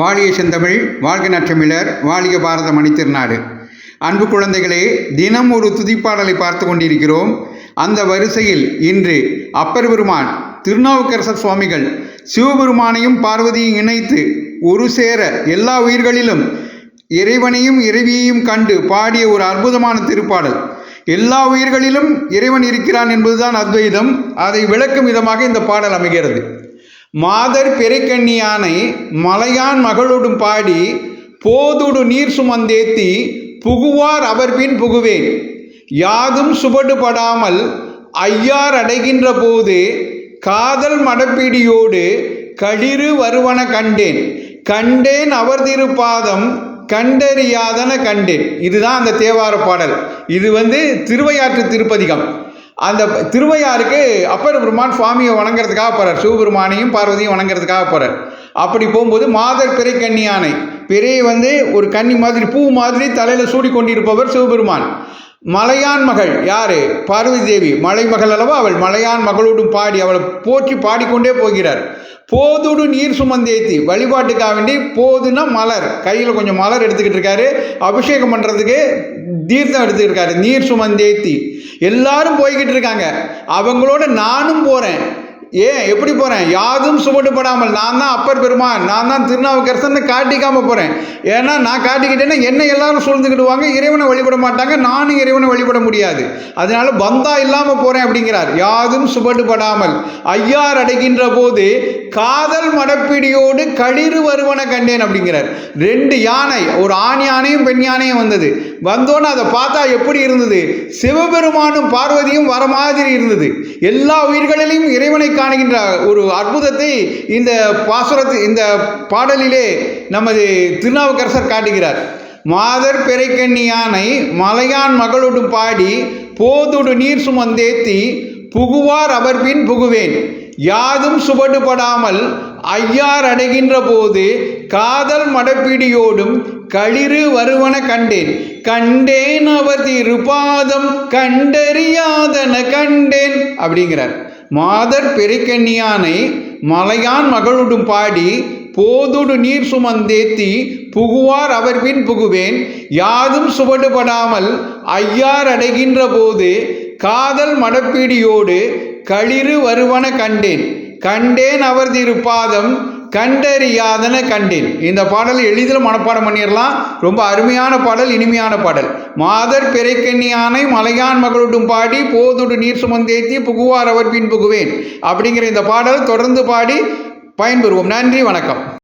வாழிய செந்தமிழ் வாழ்க நற்றமிழர் வாழிய பாரத மணித்திருநாடு அன்பு குழந்தைகளே தினம் ஒரு துதிப்பாடலை பார்த்து கொண்டிருக்கிறோம். அந்த வரிசையில் இன்று அப்பர் பெருமான் திருநாவுக்கரசர் சுவாமிகள் சிவபெருமானையும் பார்வதியும் இணைத்து ஒரு சேர எல்லா உயிர்களிலும் இறைவனையும் இறைவியையும் கண்டு பாடிய ஒரு அற்புதமான திருப்பாடல். எல்லா உயிர்களிலும் இறைவன் இருக்கிறான் என்பதுதான் அத்வைதம். அதை விளக்கும் விதமாக இந்த பாடல் அமைகிறது. மாதர் பெருக்கண்ணியானை மலையான் மகளோடும் பாடி போதுடு நீர் சுமந்தேத்தி புகுவார் அவர் பின் புகுவேன். யாதும் சுபடுபடாமல் ஐயார் அடைகின்ற போது காதல் மடப்பிடியோடு களிறு வருவன கண்டேன். கண்டேன் அவர் திருப்பாதம் கண்டறியாதன கண்டேன். இதுதான் அந்த தேவார பாடல். இது வந்து திருவையாற்று திருப்பதிகம். அந்த திருவையாருக்கு அப்பர் பெருமான் சுவாமியை வணங்குறதுக்காக போகிறார் சிவபெருமானையும் பார்வதியும் வணங்குறதுக்காக போகிறார் அப்படி போகும்போது மாதர் பிறை கன்னியானை பிறையை வந்து ஒரு கன்னி மாதிரி பூ மாதிரி தலையில் சூடி கொண்டிருப்பவர் சிவபெருமான். மலையான் மகள் யாரு? பார்வதி தேவி. மலை மகள் அல்லவா? அவள் மலையான் மகளோடும் பாடி அவளை போற்றி பாடிக்கொண்டே போகிறார். போதுடு நீர் சுமந்தேத்தி வழிபாட்டுக்காக வேண்டி போதுன்னா மலர். கையில் கொஞ்சம் மலர் எடுத்துக்கிட்டு இருக்காரு. அபிஷேகம் பண்ணுறதுக்கு தீர்த்தம் எடுத்துக்கிட்டு இருக்காரு. நீர் சுமந்தேத்தி எல்லாரும் போய்கிட்டு இருக்காங்க. அவங்களோட நானும் போகிறேன் ஏன்? எப்படி போகிறேன் யாதும் சுவடுபடாமல் நான் தான் அப்பர் பெருமான். நான் தான் திருநாவுக்கரசன்னு காட்டிக்காமல் போகிறேன் ஏன்னா நான் காட்டிக்கிட்டேன்னா என்னை எல்லாரும் சூழ்ந்துக்கிடுவாங்க இறைவனை வழிபட மாட்டாங்க. நானும் இறைவனை வழிபட முடியாது. அதனால பந்தா இல்லாமல் போகிறேன் அப்படிங்கிறார். யாதும் சுவடுபடாமல் ஐயார் அடைகின்ற போது காதல் மடப்பிடியோடு களிறு வருவன கண்டேன் அப்படிங்கிறார். ரெண்டு யானை ஒரு ஆண் யானையும் பெண் யானையும் வந்தது. வந்தோன்னு அதை பார்த்தா எப்படி இருந்தது? சிவபெருமானும் பார்வதியும் வர மாதிரி இருந்தது. எல்லா உயிர்களிலும் இறைவனை காணுகின்ற ஒரு அற்புதத்தை இந்த பாசுரத்து இந்த பாடலிலே நமது திருநாவுக்கரசர் காட்டுகிறார். மாதர் பெரைக்கண்ணியானை மலையான் மகளோடு பாடி போதுடு நீர் சுமந்தேத்தி புகுவார் அவர் பின் புகுவேன். யாதும் சுபடுபடாமல் ஐயார் அடைகின்ற போது காதல் மடப்பிடியோடும் களிறு வருவன கண்டேன். கண்டேன் அவர் திருபாதம் கண்டறியாதன கண்டேன் அப்படிங்கிறார். மாதர் பெருக்கண்ணியானை மலையான் மகளுடும் பாடி போதுடு நீர் சுமந்தேத்தி புகுவார் அவர் பின் புகுவேன். யாதும் சுவடுபடாமல் ஐயார் அடைகின்ற போது காதல் மடப்பீடியோடு களிறு வருவன கண்டேன். கண்டேன் அவர் திருப்பாதம் கண்டறியாதன கண்டேன் இந்த பாடல் எளிதில் மனப்பாடம் பண்ணிடலாம் ரொம்ப அருமையான பாடல் இனிமையான பாடல். மாதர் பிறைக்கண்ணியானை மலையான் மகளுடும் பாடி போதுடு நீர் சுமந்தேத்தி புகுவார் அவர் பின் புகுவேன் அப்படிங்கிற இந்த பாடல் தொடர்ந்து பாடி பயன்பெறுவோம். நன்றி வணக்கம்.